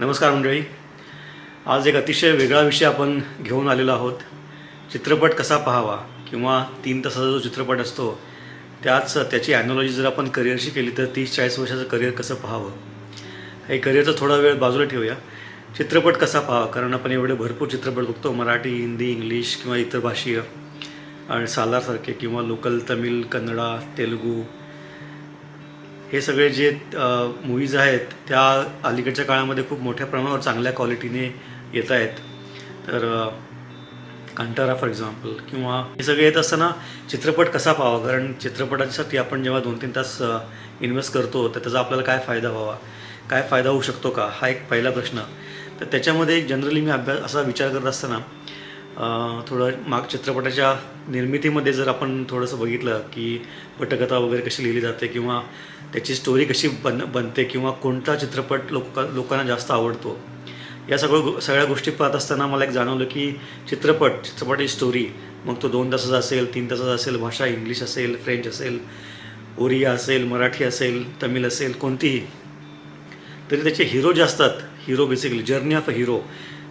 नमस्कार मंडळी. आज एक अतिशय वेगळा विषय आपण घेऊन आलेलो आहोत. चित्रपट कसा पाहावा किंवा तीन तासाचा जो चित्रपट असतो त्याच त्याची ॲनॉलॉजी जर आपण करिअरशी केली तर तीस चाळीस वर्षाचं करिअर कसं पाहावं? हे करिअरचं थोडा वेळ बाजूला ठेवूया. चित्रपट कसा पाहावा? कारण आपण एवढे भरपूर चित्रपट बघतो मराठी हिंदी इंग्लिश किंवा इतर भाषीय आणि सालारसारखे किंवा लोकल तमिळ कन्नडा तेलुगू हे सगळे जे मूवीज आहेत त्या अलीकडच्या काळामध्ये खूप मोठ्या प्रमाणावर चांगल्या क्वालिटीने येत आहेत. तर कंटारा फॉर एक्झाम्पल किंवा हे सगळे येत असताना चित्रपट कसा पाहावा? कारण चित्रपटासाठी आपण जेव्हा दोन तीन तास इन्व्हेस्ट करतो तर त्याचा आपल्याला काय फायदा व्हावा? काय फायदा होऊ शकतो का? हा एक पहिला प्रश्न. तर त्याच्यामध्ये जनरली मी अभ्यास असा विचार करत असताना थोडं माग चित्रपटाच्या निर्मितीमध्ये जर आपण थोडंसं बघितलं की पटकथा वगैरे कशी लिहिली जाते किंवा त्याची स्टोरी कशी बन बनते किंवा कोणता चित्रपट लोक लोकांना जास्त आवडतो या सगळं गो- सगळ्या गोष्टी पाहत असताना मला एक जाणवलं की चित्रपट चित्रपटाची स्टोरी मग तो दोन तासाचा असेल तीन तासाचा असेल भाषा इंग्लिश असेल फ्रेंच असेल ओरिया असेल मराठी असेल तमिळ असेल कोणतीही तरी त्याचे हिरो जे असतात hero basically journey of a hero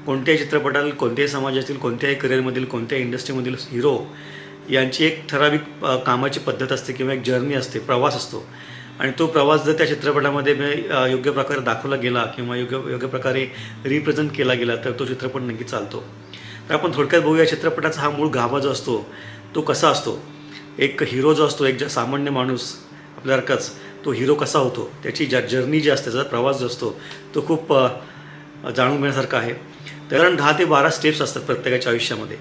कोणत्याही चित्रपटातील कोणत्याही समाजातील कोणत्याही करिअरमधील कोणत्याही इंडस्ट्रीमधील हिरो यांची एक ठराविक कामाची पद्धत असते किंवा एक जर्नी असते प्रवास असतो. आणि तो प्रवास जर त्या चित्रपटामध्ये योग्य प्रकारे दाखवला गेला किंवा योग्य योग्य प्रकारे रिप्रेझेंट केला गेला तर तो चित्रपट नक्की चालतो. तर आपण थोडक्यात बघूया चित्रपटाचा हा मूळ गाभा जो असतो तो कसा असतो? एक हिरो जो असतो एक सामान्य माणूस आपल्यासारखाच तो हिरो कसा होतो? त्याची ज्या जर्नी जी असते त्याचा प्रवास जो असतो तो खूप जाणून घेण्यासारखा आहे. कारण दहा ते बारा स्टेप्स असतात प्रत्येकाच्या आयुष्यामध्ये.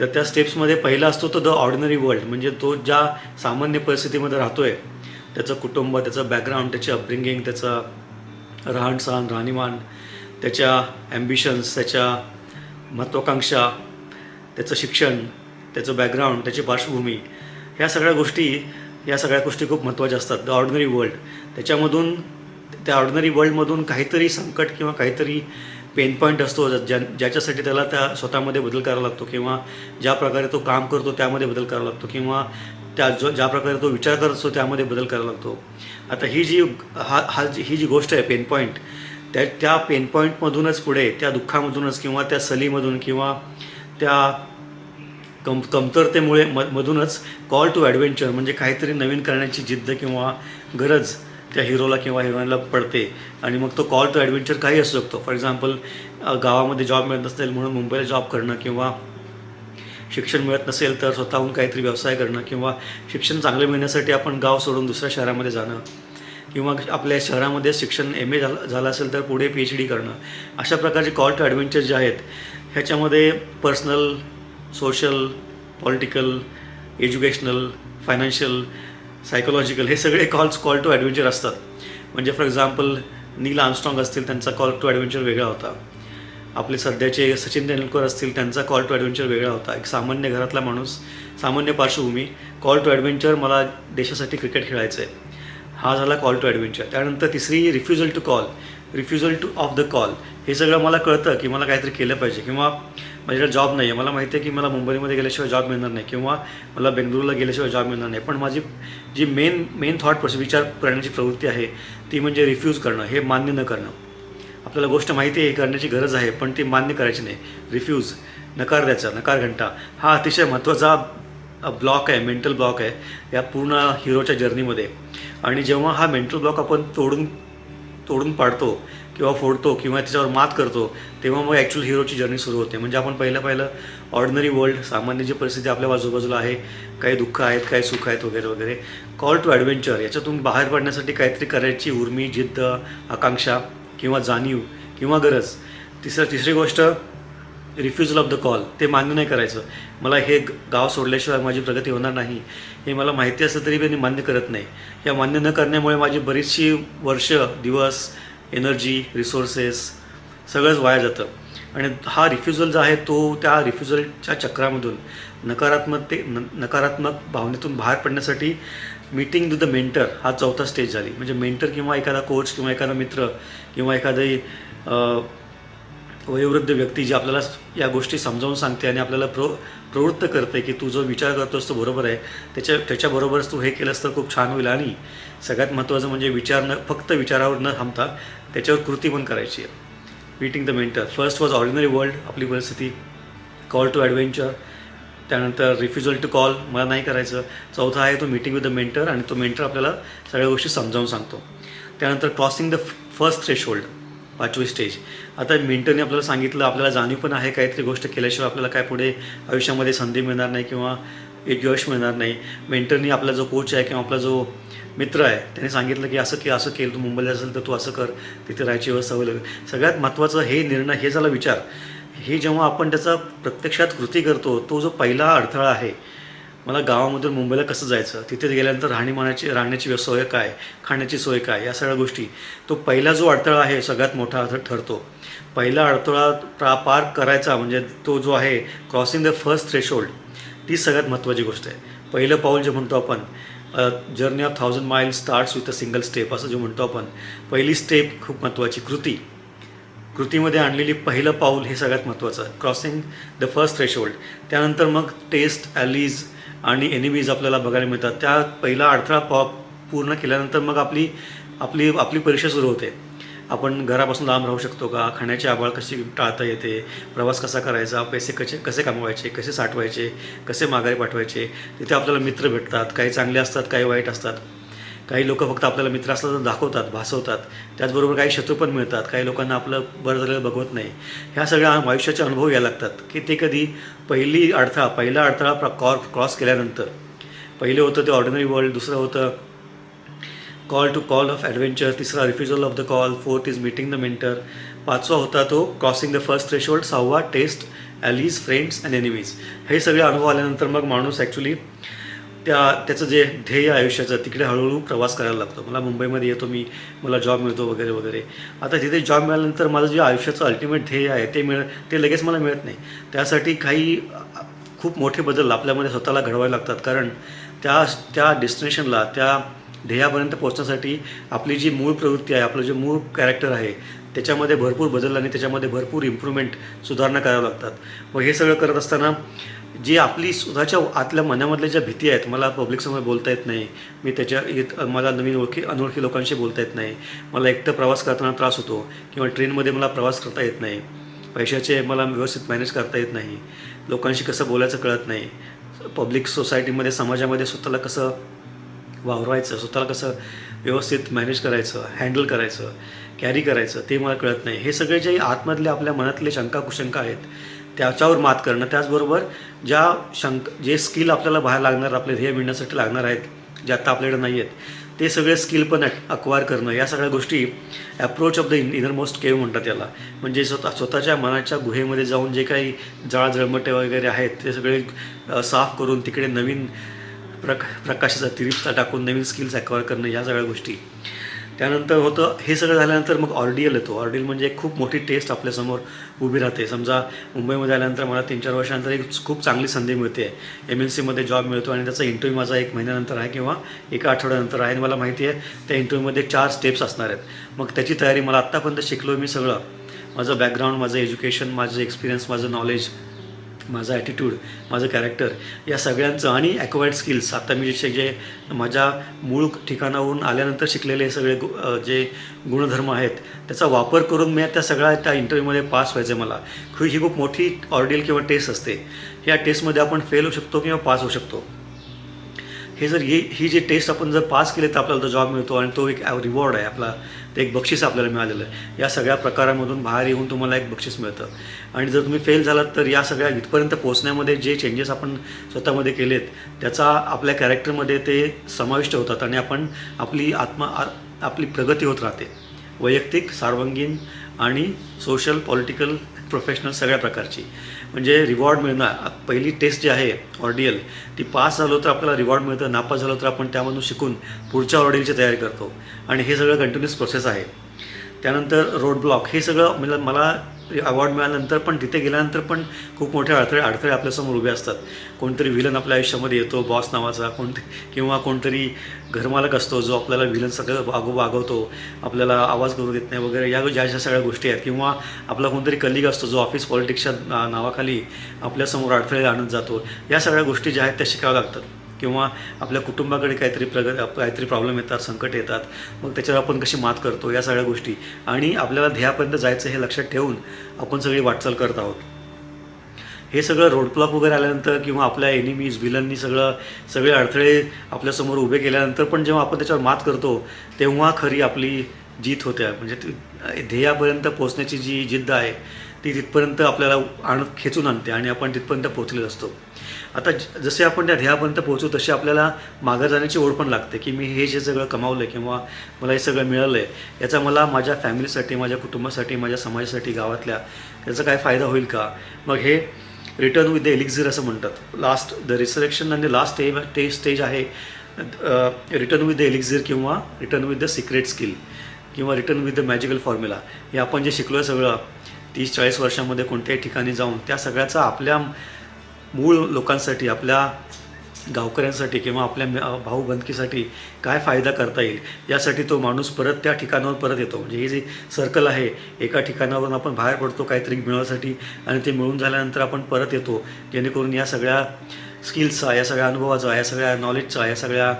तर त्या स्टेप्समध्ये पहिला असतो तो द ऑर्डिनरी वर्ल्ड म्हणजे तो ज्या सामान्य परिस्थितीमध्ये राहतोय त्याचं कुटुंब त्याचं बॅकग्राऊंड त्याची अपब्रिंगिंग त्याचं राहणसहान राहणीमान त्याच्या ॲम्बिशन्स त्याच्या महत्त्वाकांक्षा त्याचं शिक्षण त्याचं बॅकग्राऊंड त्याची पार्श्वभूमी ह्या सगळ्या गोष्टी या सगळ्या गोष्टी खूप महत्त्वाच्या असतात. द ऑर्डिनरी वर्ल्ड त्याच्यामधून त्या ऑर्डिनरी वर्ल्डमधून काहीतरी संकट किंवा काहीतरी पेन पॉईंट असतो ज्या ज्याच्यासाठी त्याला त्या स्वतःमध्ये बदल करावा लागतो किंवा ज्या प्रकारे तो काम करतो त्यामध्ये बदल करावा लागतो किंवा त्या जो ज्या प्रकारे तो विचार करत असतो त्यामध्ये बदल करावा लागतो. आता ही जी हा हा जी ही जी गोष्ट आहे पेन पॉईंट त्या त्या पेन पॉईंटमधूनच पुढे त्या दुःखामधूनच किंवा त्या सलीमधून किंवा त्या कम कमतरतेमुळे म मधूनच कॉल टू ॲडव्हेंचर म्हणजे काहीतरी नवीन करण्याची जिद्द किंवा गरज त्या हिरोला किंवा हिरोईनला पडते आणि मग तो कॉल टू ॲडव्हेंचर काही असू शकतो. फॉर एक्झाम्पल गावामध्ये जॉब मिळत नसेल म्हणून मुंबईला जॉब करणं किंवा शिक्षण मिळत नसेल तर स्वतःहून काहीतरी व्यवसाय करणं किंवा शिक्षण चांगलं मिळण्यासाठी आपण गाव सोडून दुसऱ्या शहरामध्ये जाणं किंवा आपल्या शहरामध्ये शिक्षण एम ए झालं झालं असेल तर पुढे पी एच डी करणं. अशा प्रकारचे कॉल टू ॲडव्हेंचर जे आहेत ह्याच्यामध्ये personal social political educational financial psychological हे सगळे कॉल्स कॉल टू ॲडव्हेंचर असतात. म्हणजे फॉर एक्झाम्पल नील आर्मस्ट्रॉंग असतील त्यांचा कॉल टू ॲडव्हेंचर वेगळा होता. आपले सध्याचे सचिन तेंडुलकर असतील त्यांचा कॉल टू ॲडव्हेंचर वेगळा होता. एक सामान्य घरातला माणूस सामान्य पार्श्वभूमी कॉल टू ॲडव्हेंचर मला देशासाठी क्रिकेट खेळायचं आहे हा झाला कॉल टू ॲडव्हेंचर त्यानंतर तिसरी refusal to call refusal to of the call हे सगळं मला कळतं की मला काहीतरी केलं पाहिजे. किंवा माझ्याकडे जॉब नाही आहे मला माहिती आहे की मला मुंबईमध्ये गेल्याशिवाय जॉब मिळणार नाही किंवा मला बेंगळुरूला गेल्याशिवाय जॉब मिळणार नाही. पण माझी जी मेन मेन थॉट प्रोसेस विचार करण्याची प्रवृत्ती आहे ती म्हणजे रिफ्यूज करणं हे मान्य न करणं. आपल्याला गोष्ट माहिती आहे हे करण्याची गरज आहे पण ती मान्य करायची नाही. रिफ्यूज नकार द्यायचा नकार घंटा. हा अतिशय महत्त्वाचा ब्लॉक आहे मेंटल ब्लॉक आहे या पूर्ण हिरोच्या जर्नीमध्ये आणि जेव्हा हा मेंटल ब्लॉक आपण तोडून तोडून पाडतो किंवा फोडतो किंवा त्याच्यावर मात करतो तेव्हा मग ॲक्च्युअल हिरोची जर्नी सुरू होते. म्हणजे आपण पहिलं पहिलं ऑर्डनरी वर्ल्ड सामान्य जी परिस्थिती आपल्या आजूबाजूला आहे काही दुःख आहेत काही सुख आहेत वगैरे वगैरे कॉल टू ॲडव्हेंचर याच्यातून बाहेर पडण्यासाठी काहीतरी करायची उर्मी जिद्द आकांक्षा किंवा जाणीव किंवा गरज. तिसरं तिसरी गोष्ट रिफ्युजल ऑफ द कॉल ते मान्य नाही करायचं. मला हे गाव सोडल्याशिवाय माझी प्रगती होणार नाही. हे मला माहिती असलं तरी मी मान्य करत नाही. या मान्य न करण्यामुळे माझी बरीचशी वर्ष दिवस एनर्जी रिसोर्सेस सगळंच वाया जातं. आणि हा रिफ्युजल जो आहे तो त्या रिफ्युजलच्या चक्रामधून नकारात्मक ते न नकारात्मक भावनेतून बाहेर पडण्यासाठी मीटिंग विथ द मेंटर हा चौथा स्टेज झाली. म्हणजे मेंटर किंवा एखादा कोच किंवा एखादा मित्र किंवा एखादी वयोवृद्ध व्यक्ती जी आपल्याला या गोष्टी समजावून सांगते आणि आपल्याला प्रो प्रवृत्त करते की तू जो विचार करतोस तो बरोबर आहे. त्याच्या त्याच्याबरोबरच तू हे केलंस तर खूप छान होईल. आणि सगळ्यात महत्त्वाचं म्हणजे विचार न फक्त विचारावर न थांबता त्याच्यावर कृती पण करायची आहे. Meeting the mentor first was ordinary world आपली परिस्थिती कॉल टू ॲडव्हेंचर त्यानंतर रिफ्युजल टू कॉल मला नाही करायचं. चौथा आहे तो मीटिंग विथ द मेंटर आणि तो मेंटर आपल्याला सगळ्या गोष्टी समजावून सांगतो. त्यानंतर crossing the first threshold पाचवी स्टेज आता मेंटरने आपल्याला सांगितलं आपल्याला जाणीव पण आहे काहीतरी गोष्ट केल्याशिवाय आपल्याला काय पुढे आयुष्यामध्ये संधी मिळणार नाही किंवा एक यश मिळणार नाही. मेंटरनी आपला जो कोच आहे किंवा आपला जो मित्र आहे. त्याने सांगितलं की असं की असं केलं तू मुंबईला असेल तर तू असं कर तिथे राहायची व्यवस्था होईल सगळ्यात महत्त्वाचं हे निर्णय हे झाला विचार. हे जेव्हा आपण त्याचा प्रत्यक्षात कृती करतो तो जो पहिला अडथळा आहे मला गावामधून मुंबईला कसं जायचं तिथे गेल्यानंतर राहणीमानाची राहण्याची सोय काय खाण्याची सोय काय या सगळ्या गोष्टी तो पहिला जो अडथळा आहे सगळ्यात मोठा अडथळा ठरतो. पहिला अडथळा प्रा पार करायचा म्हणजे तो जो आहे क्रॉसिंग द फर्स्ट थ्रेशोल्ड ती सगळ्यात महत्त्वाची गोष्ट आहे. पहिलं पाऊल जे म्हणतो आपण journey of thousand mile starts with a single step असं जे म्हणतो आपण. पहिली स्टेप खूप महत्त्वाची कृती. कृतीमध्ये आणलेली पहिलं पाऊल हे सगळ्यात महत्त्वाचं. आहे क्रॉसिंग द फर्स्ट थ्रेशोल्ड त्यानंतर मग टेस्ट ॲलीज आणि एनिमीज आपल्याला बघायला मिळतात. त्या पहिला अडथळा पॉ पूर्ण केल्यानंतर मग आपली आपली आपली परीक्षा सुरू होते. आपण घरापासून लांब राहू शकतो का? खाण्याची आबाळ कशी टाळता येते? प्रवास कसा करायचा? पैसे कसे कसे कमवायचे? कसे साठवायचे? कसे माघारी पाठवायचे? तिथे आपल्याला मित्र भेटतात. काही चांगले असतात काही वाईट असतात. काही लोक फक्त आपल्याला मित्र असलं तर दाखवतात भासवतात. त्याचबरोबर काही शत्रू पण मिळतात. काही लोकांना आपलं बरं झालेलं बघवत नाही. ह्या सगळ्या आयुष्याचे अनुभव यायला लागतात की ते कधी पहिली अडथळा पहिला अडथळा प्र कॉ क्रॉस केल्यानंतर. पहिलं होतं ते ऑर्डिनरी वर्ल्ड दुसरं होतं call to call of adventure तिसरा refusal of the call fourth is meeting the mentor पाचवा होता तो क्रॉसिंग द फर्स्ट थ्रेशोल्ड सहावा test allies friends and enemies हे सगळे अनुभव आल्यानंतर मग माणूस ॲक्च्युली त्या त्याचं जे ध्येय आहे आयुष्याचं तिकडे हळूहळू प्रवास करायला लागतो. मला मुंबईमध्ये येतो मी मला जॉब मिळतो वगैरे वगैरे. आता तिथे जॉब मिळाल्यानंतर माझं जे आयुष्याचं अल्टिमेट ध्येय आहे ते मिळ ते लगेच मला मिळत नाही. त्यासाठी काही खूप मोठे बदल आपल्यामध्ये स्वतःला घडवावे लागतात. कारण त्या त्या डेस्टिनेशनला त्या ध्येयापर्यंत पोहोचण्यासाठी आपली जी मूळ प्रवृत्ती आहे आपलं जे मूळ कॅरेक्टर आहे त्याच्यामध्ये भरपूर बदल आणि त्याच्यामध्ये भरपूर इम्प्रूव्हमेंट सुधारणा कराव्या लागतात. व हे सगळं करत असताना जी आपली स्वतःच्या आतल्या मनामधल्या ज्या भीती आहेत मला पब्लिकसमोर बोलता येत नाही. मी त्याच्या येत मला नवीन ओळखी अनोळखी लोकांशी बोलता येत नाही. मला एकटं प्रवास करताना त्रास होतो किंवा ट्रेनमध्ये मला प्रवास करता येत नाही. पैशाचे मला व्यवस्थित मॅनेज करता येत नाही. लोकांशी कसं बोलायचं कळत नाही. पब्लिक सोसायटीमध्ये समाजामध्ये स्वतःला कसं वावरायचं स्वतःला कसं व्यवस्थित मॅनेज करायचं हँडल करायचं कॅरी करायचं ते मला कळत नाही. हे सगळे जे आतमधले आपल्या मनातले शंका कुशंका आहेत त्याच्यावर मात करणं. त्याचबरोबर ज्या शंक जे स्किल आपल्याला बाहेर लागणार आपले ध्येय मिळण्यासाठी लागणार आहेत जे आत्ता आपल्याकडे नाही आहेत ते सगळे स्किल पण अक्वायर करणं या सगळ्या गोष्टी approach of the in innermost cave म्हणतात याला. म्हणजे स्वतः स्वतःच्या मनाच्या गुहेमध्ये जाऊन जे काही जाळ वगैरे आहेत ते सगळे साफ करून तिकडे नवीन प्रका प्रकाशाचा तिरिपता टाकून नवीन स्किल्स ॲक्वायर करणं या सगळ्या गोष्टी. त्यानंतर होतं हे सगळं झाल्यानंतर मग ऑर्डियल येतो. ऑर्डियल म्हणजे एक खूप मोठी टेस्ट आपल्यासमोर उभी राहते. समजा मुंबईमध्ये आल्यानंतर मला तीन चार वर्षानंतर एक खूप चांगली संधी मिळते. एम एल सीमध्ये जॉब मिळतो आणि त्याचा इंटरव्ह्यू माझा एक महिन्यानंतर आहे किंवा एका आठवड्यानंतर आहे. आणि मला माहिती आहे त्या इंटरव्ह्यूमध्ये चार स्टेप्स असणार आहेत. मग त्याची तयारी मला आत्तापर्यंत शिकलो मी सगळं. माझं बॅकग्राऊंड माझं एज्युकेशन माझं एक्सपिरियन्स माझं नॉलेज माझा ॲटिट्यूड माझं कॅरेक्टर या सगळ्यांचं आणि ॲक्वायर्ड स्किल्स आता मी जे जे माझ्या मूळ ठिकाणाहून आल्यानंतर शिकलेले हे सगळे गु- जे गुणधर्म आहेत त्याचा वापर करून मी त्या सगळ्या त्या इंटरव्ह्यूमध्ये पास व्हायचं आहे मला. ही खूप मोठी ऑर्डियल किंवा टेस्ट असते. या टेस्टमध्ये आपण फेल होऊ शकतो किंवा पास होऊ शकतो. हे जर हे ही जी टेस्ट आपण जर पास केली तर आपल्याला तो जॉब मिळतो आणि तो एक रिवॉर्ड आहे आपला. ते एक बक्षीस आपल्याला मिळालेलं आहे. या सगळ्या प्रकारामधून बाहेर येऊन तुम्हाला एक बक्षीस मिळतं. आणि जर तुम्ही फेल झालात तर या सगळ्या इथपर्यंत पोहोचण्यामध्ये जे चेंजेस आपण स्वतःमध्ये केलेत त्याचा आपल्या कॅरेक्टरमध्ये ते समाविष्ट होतात आणि आपण आपली आत्मा आ- आपली प्रगती होत राहते. वैयक्तिक सार्वांगीण आणि सोशल पॉलिटिकल प्रोफेशनल सगळ्या प्रकारची. म्हणजे रिवॉर्ड मिळणार पहिली टेस्ट जी आहे ऑर्डियल ती पास झालो तर आपल्याला रिवॉर्ड मिळतं नापास झालो तर आपण त्यामधून शिकून पुढच्या ऑर्डियलची तयारी करतो. आणि हे सगळं कंटिन्युअस प्रोसेस आहे. त्यानंतर रोड ब्लॉक हे सगळं मला मला अवॉर्ड मिळाल्यानंतर पण तिथे गेल्यानंतर पण खूप मोठे अडथळे अडथळे आपल्यासमोर उभे असतात. कोणतरी विलन आपल्या आयुष्यामध्ये येतो बॉस नावाचा कोण किंवा कोणतरी घरमालक असतो जो आपल्याला विलन सगळं वागव वागवतो आपल्याला आवाज करू देत नाही वगैरे या ज्या ज्या सगळ्या गोष्टी आहेत. किंवा आपला कोणतरी कलिग असतो जो ऑफिस पॉलिटिक्सच्या ना- नावाखाली आपल्यासमोर अडथळे आणत जातो. या सगळ्या गोष्टी ज्या आहेत त्या शिकाव्या लागतात. किंवा आपल्या कुटुंबाकडे काहीतरी प्रग काहीतरी प्रॉब्लेम येतात संकट येतात मग त्याच्यावर आपण कशी मात करतो या सगळ्या गोष्टी. आणि आपल्याला ध्येयापर्यंत जायचं हे लक्षात ठेवून आपण सगळी वाटचाल करत आहोत. हे सगळं रोडब्लॉक वगैरे आल्यानंतर किंवा आपल्या एनिमीज विलननी सगळं सगळे अडथळे आपल्यासमोर उभे केल्यानंतर पण जेव्हा आपण त्याच्यावर मात करतो तेव्हा खरी आपली जीत होते. म्हणजे ध्येयापर्यंत पोचण्याची जी जिद्द आहे ती तिथपर्यंत आपल्याला आण खेचून आणते आणि आपण तिथपर्यंत पोचलेलो असतो. आता जसे आपण त्या ध्येयापर्यंत पोहोचू तशी आपल्याला मागं जाण्याची ओढ पण लागते की मी हे जे सगळं कमावलं आहे किंवा मला हे सगळं मिळालं आहे याचा मला माझ्या फॅमिलीसाठी माझ्या कुटुंबासाठी माझ्या समाजासाठी गावातल्या याचा काय फायदा होईल का? मग हे रिटर्न विथ द एलिक्झिर असं म्हणतात. लास्ट द रिसरेक्शन आणि लास्ट स्टेज ते स्टेज आहे रिटर्न विथ द एलिक्झिर किंवा return with the secret skill किंवा return with the magical formula हे आपण जे शिकलो आहे सगळं तीस चाळीस वर्षामध्ये कोणत्याही ठिकाणी जाऊन त्या सगळ्याचा आपल्या मूळ लोकांसाठी आपल्या गावकऱ्यांसाठी किंवा आपल्या भाऊबंदकीसाठी काय फायदा करता येईल? यासाठी तो माणूस परत त्या ठिकाणावर परत येतो. म्हणजे हे जे सर्कल आहे एका ठिकाणावरून आपण बाहेर पडतो काहीतरी मिळवण्यासाठी आणि ते मिळून झाल्यानंतर आपण परत येतो. जेणेकरून या सगळ्या स्किल्सचा या सगळ्या अनुभवाचा या सगळ्या नॉलेजचा या सगळ्या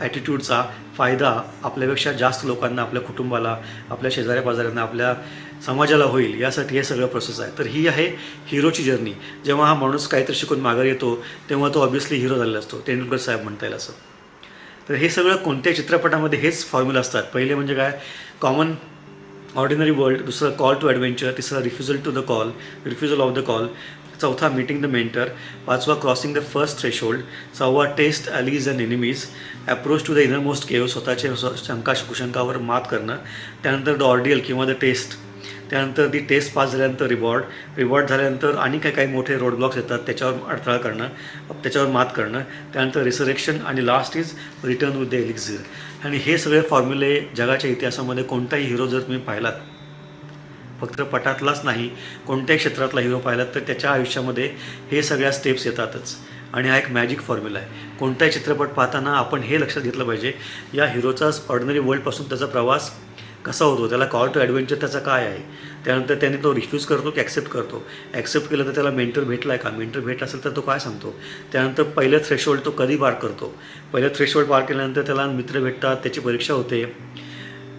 ॲटिट्यूडचा फायदा आपल्यापेक्षा जास्त लोकांना आपल्या कुटुंबाला आपल्या शेजाऱ्या पाजाऱ्यांना आपल्या समाजाला होईल यासाठी हे सगळं प्रोसेस आहे. तर ही आहे हिरोची जर्नी जेव्हा हा माणूस काहीतरी शिकून माघार येतो तेव्हा तो ऑब्विसली हिरो झालेला असतो तेंडुलकर साहेब म्हणता येईल असं. तर हे सगळं कोणत्याही चित्रपटामध्ये हेच फॉर्म्युला असतात. पहिले म्हणजे काय? कॉमन ऑर्डिनरी वर्ल्ड दुसरं कॉल टू ॲडव्हेंचर तिसरं refusal to the call refusal of the call चौथा मीटिंग द मेंटर पाचवा क्रॉसिंग द फर्स्ट थ्रेशोल्ड सहावा test allies and enemies approach to the innermost cave स्वतःचे शंका कुशंकावर मात करणं त्यानंतर द ऑर्डियल किंवा द टेस्ट त्यानंतर ती टेस्ट पास झाल्यानंतर रिवॉर्ड रिवॉर्ड झाल्यानंतर आणि काही काही मोठे रोड ब्लॉक्स येतात त्याच्यावर अडथळा करणं त्याच्यावर मात करणं. त्यानंतर रिसरेक्शन आणि last is return with the elixir आणि हे सगळे फॉर्म्युले जगाच्या इतिहासामध्ये कोणताही हिरो जर तुम्ही पाहिलात फक्त पटातलाच नाही कोणत्याही क्षेत्रातला हिरो पाहिलात तर त्याच्या आयुष्यामध्ये हे सगळ्या स्टेप्स येतातच. आणि हा एक मॅजिक फॉर्म्युला आहे. कोणताही चित्रपट पाहताना आपण हे लक्षात घेतलं पाहिजे या हिरोचा ऑर्डिनरी वर्ल्डपासून त्याचा प्रवास कसा होतो त्याला कॉल टू ॲडव्हेंचर त्याचा काय आहे? त्यानंतर त्याने तो रिफ्यूज करतो की ॲक्सेप्ट करतो. ॲक्सेप्ट केलं तर त्याला मेंटर भेटला आहे का? मेंटर भेटला असेल तर तो काय सांगतो? त्यानंतर पहिलं थ्रेशोल्ड तो कधी पार करतो? पहिलं थ्रेशोल्ड पार केल्यानंतर त्याला मित्र भेटतात त्याची परीक्षा होते.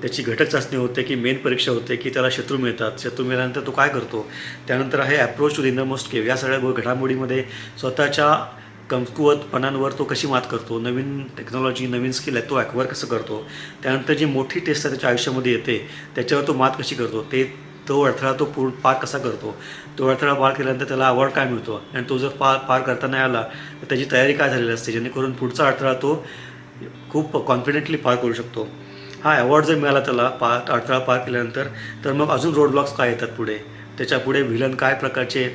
त्याची घटक चाचणी होते की मेन परीक्षा होते की त्याला शत्रू मिळतात. शत्रू मिळाल्यानंतर तो काय करतो? त्यानंतर आहे approach to the most cave या सगळ्या गो- घडामोडीमध्ये स्वतःच्या कमकुवतपणांवर तो कशी मात करतो? नवीन टेक्नॉलॉजी नवीन स्किल आहे तो ॲक्वायर कसं करतो? त्यानंतर जी मोठी टेस्ट आहे त्याच्या आयुष्यामध्ये येते त्याच्यावर तो मात कशी करतो? ते तो अडथळा तो पूर्ण पार कसा करतो? तो अडथळा पार केल्यानंतर त्याला अवॉर्ड काय मिळतो? आणि तो जर पार पार करता नाही आला तर त्याची तयारी काय झालेली असते? जेणेकरून पुढचा अडथळा तो खूप कॉन्फिडेंटली पार करू शकतो. हा अवॉर्ड जर मिळाला त्याला पा अडथळा पार केल्यानंतर तर मग अजून रोड ब्लॉक्स काय येतात पुढे? त्याच्या पुढे व्हिलन काय प्रकारचे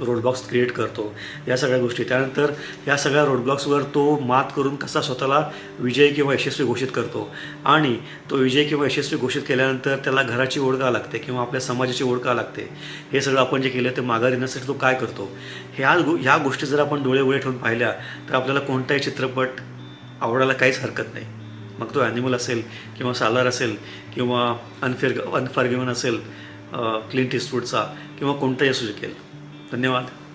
रोडब्लॉक्स क्रिएट करतो. या सगळ्या गोष्टी. त्यानंतर या सगळ्या रोडब्लॉक्सवर तो मात करून कसा स्वतःला विजय किंवा यशस्वी घोषित करतो. आणि तो विजय किंवा यशस्वी घोषित केल्यानंतर त्याला घराची ओढ का लागते किंवा आपल्या समाजाची ओढ का लागते? हे सगळं आपण जे केलं ते माघार येण्यासाठी तो काय करतो? ह्या गो ह्या गोष्टी जर आपण डोळे उळे ठेवून पाहिल्या तर आपल्याला कोणताही चित्रपट आवडायला काहीच हरकत नाही. मग तो ॲनिमल असेल किंवा सालार असेल किंवा अनफेर अनफॉर्गिवन असेल क्लिंट इस्टवूडचा किंवा कोणताही असू शकेल. धन्यवाद.